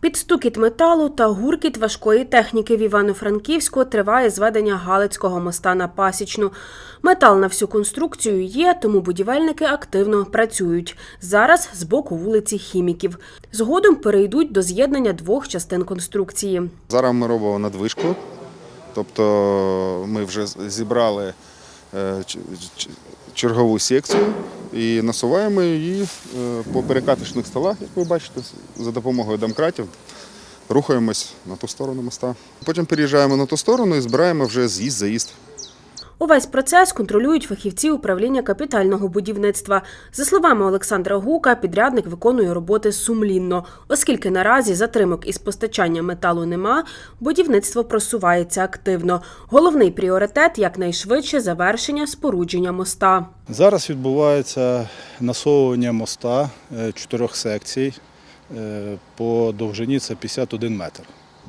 Під стукіт металу та гуркіт важкої техніки в Івано-Франківську триває зведення Галицького моста на Пасічну. Метал на всю конструкцію є, тому будівельники активно працюють. Зараз з боку вулиці Хіміків. Згодом перейдуть до з'єднання двох частин конструкції. Зараз ми робимо надвижку, тобто ми вже зібрали чергову секцію і насуваємо її е, по перекаточних столах, як ви бачите, за допомогою домкратів. Рухаємось на ту сторону моста. Потім переїжджаємо на ту сторону і збираємо вже з'їзд-заїзд. Увесь процес контролюють фахівці управління капітального будівництва. За словами Олександра Гука, підрядник виконує роботи сумлінно, оскільки наразі затримок із постачанням металу нема, будівництво просувається активно. Головний пріоритет якнайшвидше завершення спорудження моста. Зараз відбувається насовування моста е, чотирьох секцій. Е, По довжині це 51 метр.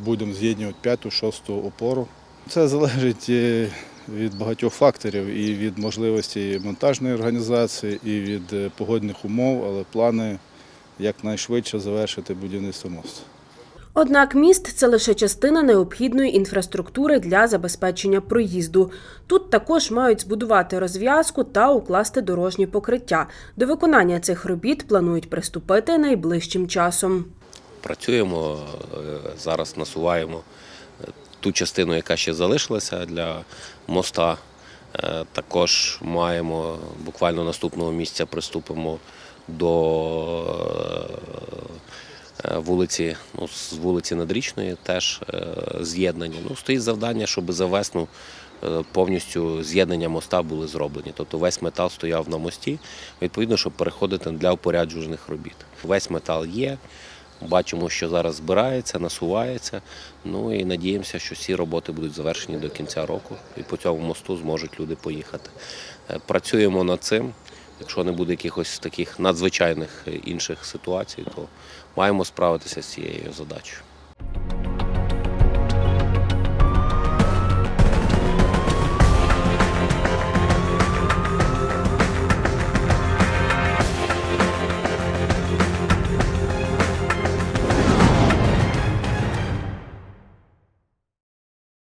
Будемо з'єднувати п'яту, шосту опору. Це залежить е, від багатьох факторів і від можливості монтажної організації, і від е, погодних умов, але плани якнайшвидше завершити будівництво мосту. Однак міст це лише частина необхідної інфраструктури для забезпечення проїзду. Тут також мають збудувати розв'язку та укласти дорожні покриття. До виконання цих робіт планують приступити найближчим часом. Працюємо е, зараз, насуваємо ту частину, яка ще залишилася для моста. Е, Також маємо буквально наступного місця приступимо до е, вулиці, ну, з вулиці Надрічної теж е, з'єднання. Ну, стоїть завдання, щоб за весну е, повністю з'єднання моста були зроблені. Тобто весь метал стояв на мості, відповідно, щоб переходити для опоряджуваних робіт. Весь метал є. Бачимо, що зараз збирається, насувається. Ну і надіємося, що всі роботи будуть завершені до кінця року, і по цьому мосту зможуть люди поїхати. Е, Працюємо над цим. Якщо не буде якихось таких надзвичайних е, інших ситуацій, то маємо справитися з цією задачею.